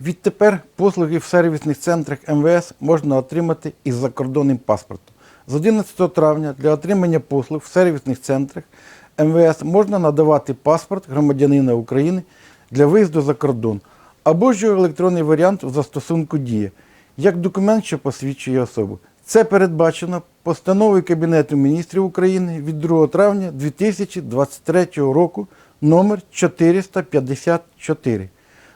Відтепер послуги в сервісних центрах МВС можна отримати із закордонним паспортом. З 11 травня для отримання послуг в сервісних центрах МВС можна надавати паспорт громадянина України для виїзду за кордон або ж електронний варіант в застосунку Дія як документ, що посвідчує особу. Це передбачено постановою Кабінету міністрів України від 2 травня 2023 року номер 454.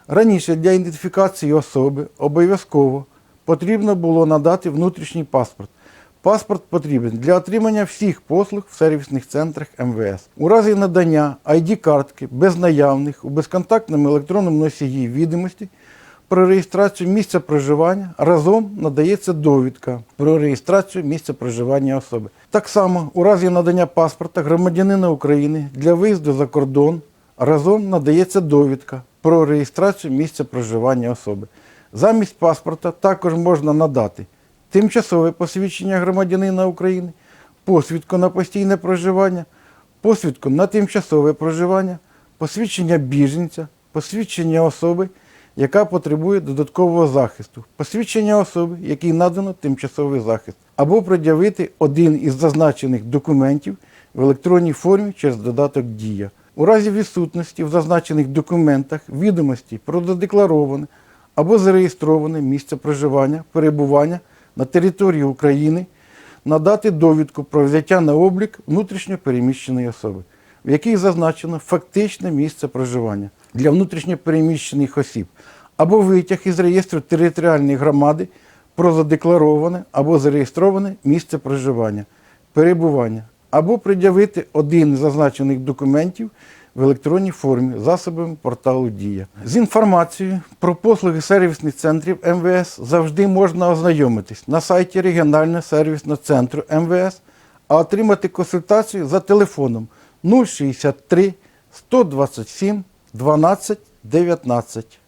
Раніше для ідентифікації особи обов'язково потрібно було надати внутрішній паспорт. Паспорт потрібен для отримання всіх послуг в сервісних центрах МВС. У разі надання ID-картки без наявних у безконтактному електронному носії відомості про реєстрацію місця проживання разом надається довідка про реєстрацію місця проживання особи. Так само, у разі надання паспорта громадянина України для виїзду за кордон разом надається довідка про реєстрацію місця проживання особи. Замість паспорта також можна надати тимчасове посвідчення громадянина України, посвідку на постійне проживання, посвідку на тимчасове проживання, посвідчення біженця, посвідчення особи, яка потребує додаткового захисту, посвідчення особи, якій надано тимчасовий захист, або пред'явити один із зазначених документів в електронній формі через додаток Дія. У разі відсутності в зазначених документах відомості про задеклароване або зареєстроване місце проживання, перебування на території України, надати довідку про взяття на облік внутрішньо переміщеної особи, в якій зазначено фактичне місце проживання для внутрішньо переміщених осіб, або витяг із реєстру територіальної громади про задеклароване або зареєстроване місце проживання, перебування, або пред'явити один з зазначених документів в електронній формі засобами порталу Дія. З інформацією про послуги сервісних центрів МВС завжди можна ознайомитись на сайті регіонального сервісного центру МВС, а отримати консультацію за телефоном 063 127 12 19.